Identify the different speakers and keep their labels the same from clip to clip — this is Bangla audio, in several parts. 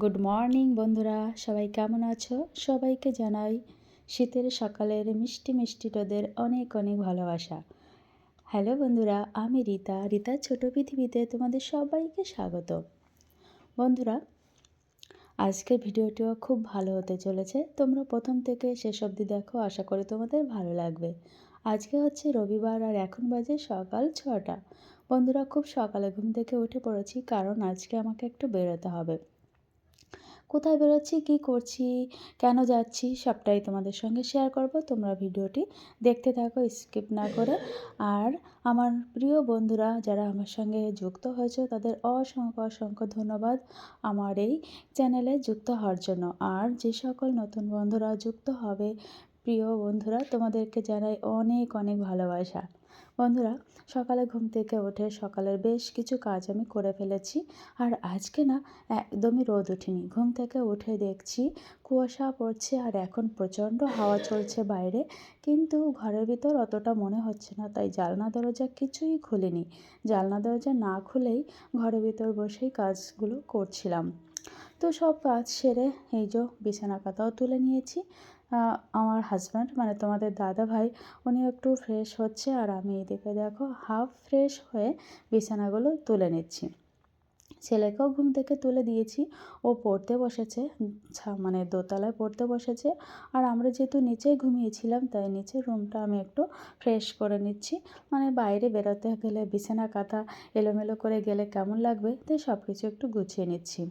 Speaker 1: গুড মর্নিং বন্ধুরা। সবাই কেমন আছো? সবাইকে জানাই শীতের সকালের মিষ্টি মিষ্টি তোদের অনেক অনেক ভালোবাসা। হ্যালো বন্ধুরা, আমি রীতা। রীতার ছোট পৃথিবীতে তোমাদের সবাইকে স্বাগত। বন্ধুরা, আজকের ভিডিওটিও খুব ভালো হতে চলেছে। তোমরা প্রথম থেকে শেষ অবধি দেখো, আশা করি তোমাদের ভালো লাগবে। আজকে হচ্ছে রবিবার আর এখন বাজে সকাল ছটা। বন্ধুরা, খুব সকালে ঘুম থেকে উঠে পড়েছি, কারণ আজকে আমাকে একটু বেরোতে হবে। কোথায় বেরোচ্ছি, কী করছি, কেন যাচ্ছি, সবটাই তোমাদের সঙ্গে শেয়ার করব। তোমরা ভিডিওটি দেখতে থাকো স্কিপ না করে। আর আমার প্রিয় বন্ধুরা, যারা আমার সঙ্গে যুক্ত হয়েছে, তাদের অসংখ্য অসংখ্য ধন্যবাদ আমার এই চ্যানেলে যুক্ত হওয়ার জন্য। আর যে সকল নতুন বন্ধুরা যুক্ত হবে, প্রিয় বন্ধুরা, তোমাদেরকে জানাই অনেক অনেক ভালোবাসা। বন্ধুরা, সকালে ঘুম থেকে উঠে সকালের বেশ কিছু কাজ আমি করে ফেলেছি। আর আজকে না, একদমই রোদ ওঠেনি ঘুম থেকে উঠে দেখছি কুয়াশা পড়ছে আর এখন প্রচণ্ড হাওয়া চলছে বাইরে। কিন্তু ঘরের ভিতর অতটা মনে হচ্ছে না, তাই জালনা দরজা কিছুই খুলিনি। জালনা দরজা না খুলেই ঘরের ভিতর বসেই কাজগুলো করছিলাম। তো সব কাজ সেরে এই যে বিছানা কাতাও তুলে নিয়েছি। আমার হাজব্যান্ড মানে তোমাদের দাদা ভাই উনি একটু ফ্রেশ হচ্ছে, আর আমি এদিকে দেখো হাফ ফ্রেশ হয়ে বিছানাগুলো তুলে নিচ্ছি। ছেলেকেও ঘুম থেকে তুলে দিয়েছি, ও পড়তে বসেছে মানে দোতলায় পড়তে বসেছে, আর আমরা যেহেতু নিচেই ঘুমিয়েছিলাম, তাই নিচের রুমটা আমি একটু ফ্রেশ করে নিচ্ছি। মানে বাইরে বেরোতে গেলে, বিছানা কাঁথা এলোমেলো করে গেলে কেমন লাগবে, তাই সব কিছু একটু গুছিয়ে নিচ্ছি।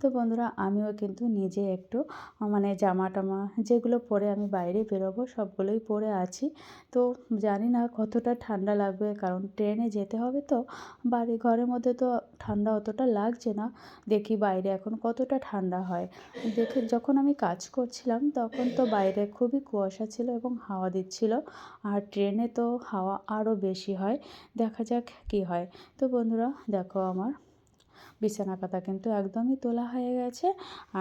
Speaker 1: তো বন্ধুরা, আমিও কিন্তু নিজে একটু মানে জামা টামা যেগুলো পরে আমি বাইরে বেরোবো সবগুলোই পরে আছি। তো জানি না কতটা ঠান্ডা লাগবে, কারণ ট্রেনে যেতে হবে তো। বাড়ি ঘরের মধ্যে তো ঠান্ডা অতটা লাগছে না, দেখি বাইরে এখন কতটা ঠান্ডা হয়। দেখে যখন আমি কাজ করছিলাম, তখন তো বাইরে খুবই কুয়াশা ছিল এবং হাওয়া দিচ্ছিল, আর ট্রেনে তো হাওয়া আরও বেশি হয়, দেখা যাক কী হয়। তো বন্ধুরা, দেখো আমার বিছানা পাতা কিন্তু একদমই তোলা হয়ে গেছে।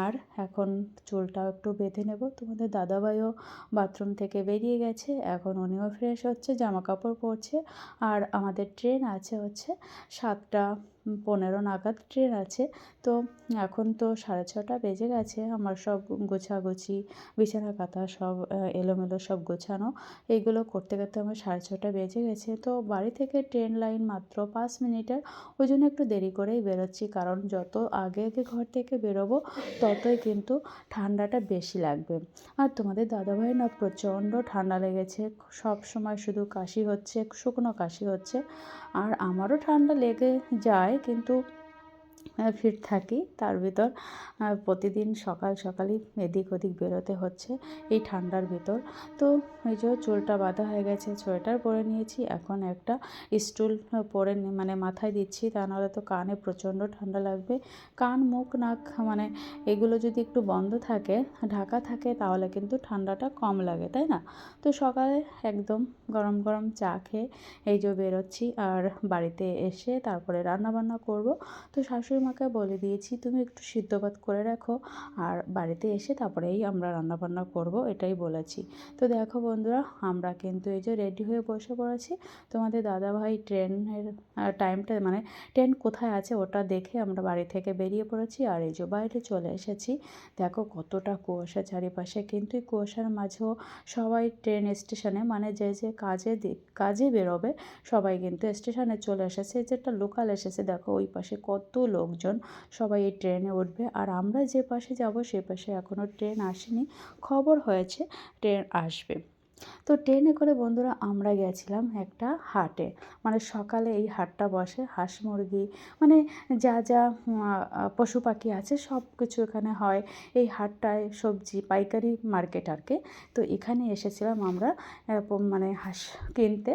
Speaker 1: আর এখন চুলটাও একটু বেঁধে নেব। তোমাদের দাদাভাইও বাথরুম থেকে বেরিয়ে গেছে। এখন উনিও ফ্রেশ হচ্ছে জামা কাপড় পরছে। আর আমাদের ট্রেন আছে হচ্ছে সাতটা, পনেরো নাগাদ ট্রেন আছে। তো এখন তো সাড়ে ছটা বেজে গেছে। আমার সব গোছাগুছি, বিছানা কাঁথা সব এলোমেলো সব গোছানো। এইগুলো করতে করতে আমার সাড়ে ছটা বেজে গেছে। তো বাড়ি থেকে ট্রেন লাইন মাত্র পাঁচ মিনিটের। ওই জন্য একটু দেরি করেই বেরোচ্ছি। কারণ যত আগে আগে ঘর থেকে বেরোবো, ততই কিন্তু ঠান্ডাটা বেশি লাগবে। আর তোমাদের দাদাভাই না প্রচণ্ড ঠান্ডা লেগেছে। সব সময় শুধু কাশি হচ্ছে, শুকনো কাশি হচ্ছে। আর আমারও ঠান্ডা লেগে যায়, কিন্তু ফিট থাকি। তার ভিতর প্রতিদিন সকাল সকালই এদিক ওদিক বেরোতে হচ্ছে এই ঠান্ডার ভিতর। তো এই যে চুলটা বাঁধা হয়ে গেছে, সোয়েটার পরে নিয়েছি। এখন একটা স্টুল পরে মানে মাথায় দিচ্ছি। তা নাহলে তো কানে প্রচণ্ড ঠান্ডা লাগবে। কান, মুখ, নাক মানে এগুলো যদি একটু বন্ধ থাকে, ঢাকা থাকে, তাহলে কিন্তু ঠান্ডাটা কম লাগে, তাই না? তো সকালে একদম গরম গরম চা খেয়ে এই যে বেরোচ্ছি। আর বাড়িতে এসে তারপরে রান্না বান্না করব। তো শাশুড়ি মাকে বলে দিয়েছি, তুমি একটু সিদ্ধ ভাত করে রাখো আর বাড়িতে এসে তারপরেই আমরা রান্নাবান্না করব, এটাই বলেছি। তো দেখো বন্ধুরা, আমরা কিন্তু এই যে রেডি হয়ে বসে পড়েছি। তোমাদের দাদাভাই ট্রেনের টাইমটা মানে ট্রেন কোথায় আছে ওটা দেখে আমরা বাড়ি থেকে বেরিয়ে পড়েছি আর এই যে বাইরে চলে এসেছি। দেখো কতটা কুয়াশা, চারিপাশে কিন্তু কুয়াশার মাঝেও সবাই ট্রেন স্টেশনে মানে যে যে কাজে কাজে বেরোবে সবাই কিন্তু স্টেশনে চলে এসেছে। যে একটা লোকাল এসেছে, দেখো ওই পাশে কত লোকজন সবাই এই ট্রেনে উঠবে। আর আমরা যে পাশে যাব, সে পাশে এখনও ট্রেন আসেনি। খবর হয়েছে, ট্রেন আসবে। তো ট্রেনে করে বন্ধুরা আমরা গেছিলাম একটা হাটে। মানে সকালে এই হাটটা বসে, হাঁস মুরগি মানে যা যা পশু পাখি আছে সব কিছু এখানে হয়। এই হাটটায় সবজি, পাইকারি মার্কেট আর কি। তো এখানে এসেছিলাম আমরা মানে হাঁস কিনতে।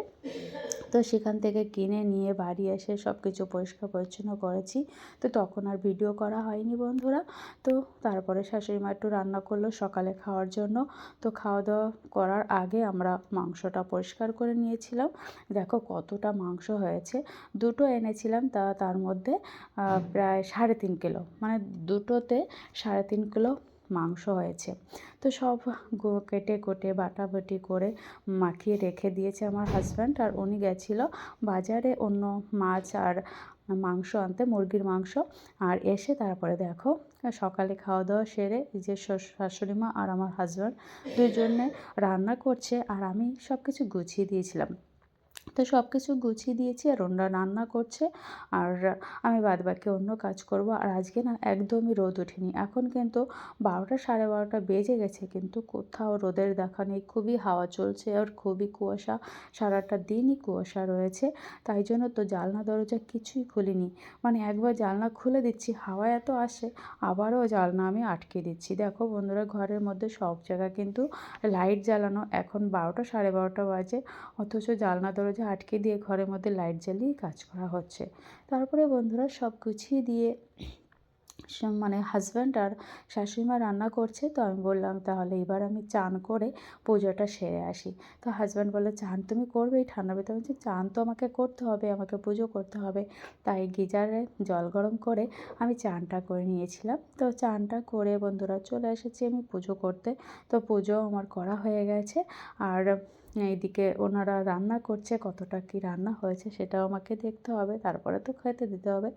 Speaker 1: তো সেখান থেকে কিনে নিয়ে বাড়ি এসে সব কিছু পরিষ্কার পরিচ্ছন্ন করেছি। তো তখন আর ভিডিও করা হয়নি বন্ধুরা। তো তারপরে শাশুড়ি মা একটু রান্না করল সকালে খাওয়ার জন্য। তো খাওয়া দাওয়া করার আগে আমরা মাংসটা পরিষ্কার করে নিয়েছিলাম। দেখো কতটা মাংস হয়েছে। দুটো এনেছিলাম তা, তার মধ্যে প্রায় সাড়ে তিন কিলো। মানে দুটোতে সাড়ে তিন কিলো মাংস হয়েছে। তো সব কেটে কুটে, বাটাবাটি করে মাখিয়ে রেখে দিয়েছে আমার হাজব্যান্ড আর উনি গেছিল বাজারে অন্য মাছ আর মাংস আনতে, মুরগির মাংস। আর এসে তারপরে দেখো, সকালে খাওয়া দাওয়া সেরে যে শাশুড়ি মা আর আমার হাজব্যান্ড দুজনে রান্না করছে। আর আমি সব কিছু গুছিয়ে দিয়েছিলাম। তো সব কিছু গুছিয়ে দিয়েছি আর ওনারা রান্না করছে আর আমি বাদবাকি অন্য কাজ করব। আর আজকে না একদমই রোদ ওঠেনি। এখন কিন্তু বারোটা সাড়ে বারোটা বেজে গেছে কিন্তু কোথাও রোদের দেখা নেই। খুবই হাওয়া চলছে আর খুবই কুয়াশা। সারাটা দিনই কুয়াশা রয়েছে। তাই জন্য তো জানলা দরজা কিছুই খুলিনি। মানে একবার জানলা খুলে দিচ্ছি, হাওয়া এত আসে, আবারও জানলা আমি আটকে দিচ্ছি। দেখো বন্ধুরা, ঘরের মধ্যে সব জায়গা কিন্তু লাইট জ্বালানো। এখন বারোটা সাড়ে বারোটা বাজে, অথচ জানলা দরজা আটকে দিয়ে ঘরের মধ্যে লাইট জ্বালিয়ে কাজ করা হচ্ছে। তারপরে বন্ধুরা সব গুছিয়ে দিয়ে মানে হাজব্যান্ড আর শাশুড়িমা রান্না করছে, তো আমি বললাম, তাহলে এবার আমি চান করে পুজোটা সেরে আসি। তো হাজব্যান্ড বলল, চান তুমি করবে? এই ঠান্ডা ভিতরে বলছি, চান তো আমাকে করতে হবে, আমাকে পুজো করতে হবে। তাই গিজারে জল গরম করে আমি চানটা করে নিয়েছিলাম। তো চানটা করে বন্ধুরা চলে এসেছি আমি পুজো করতে। তো পুজো আমার করা হয়ে গেছে। আর এইদিকে ওনারা রান্না করছে, কতটা কি রান্না হয়েছে সেটাও আমাকে দেখতে হবে, তারপরে তো খেতে দিতে হবে।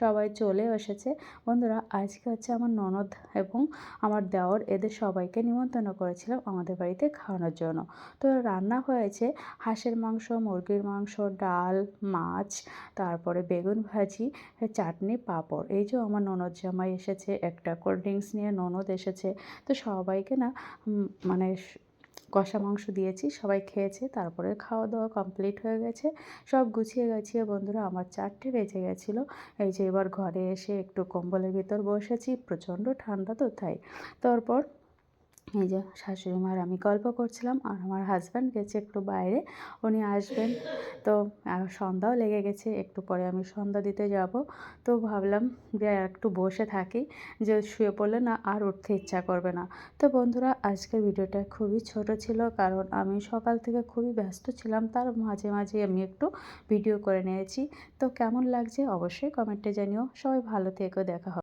Speaker 1: সবাই চলে এসেছে। বন্ধুরা, আজকে হচ্ছে আমার ননদ এবং আমার দেওর, এদের সবাইকে নিমন্ত্রণ করেছিলাম আমাদের বাড়িতে খাওয়ানোর জন্য। তো রান্না হয়েছে হাঁসের মাংস, মুরগির মাংস, ডাল, মাছ, তারপরে বেগুন ভাজি, চাটনি, পাঁপড়। এই যে আমার ননদ জামাই এসেছে, একটা কোল্ড ড্রিঙ্কস নিয়ে ননদ এসেছে। তো সবাইকে না মানে কষা মাংস দিয়েছি, সবাই খেয়েছে, তারপরে খাওয়া দাওয়া কমপ্লিট হয়ে গেছে। সব গুছিয়ে গাছিয়ে বন্ধুরা আমার চারটে বেজে গেছিল। এই যে এবার ঘরে এসে একটু কম্বলের ভিতর বসেছি, প্রচণ্ড ঠান্ডা তো তাই। তারপর এই যে শাশুড়ি মার আমি গল্প করছিলাম আর আমার হাজব্যান্ড গেছে একটু বাইরে, উনি আসবেন। তো সন্ধ্যাও লেগে গেছে, একটু পরে আমি সন্ধ্যা দিতে যাব। তো ভাবলাম যে একটু বসে থাকি, যে শুয়ে পড়লে না আর উঠতে ইচ্ছা করবে না। তো বন্ধুরা, আজকের ভিডিওটা খুবই ছোট ছিল, কারণ আমি সকাল থেকে খুবই ব্যস্ত ছিলাম, তার মাঝে মাঝে আমি একটু ভিডিও করে নিয়েছি। তো কেমন লাগছে অবশ্যই কমেন্টে জানিও। সবাই ভালো থেকো, দেখা হবে।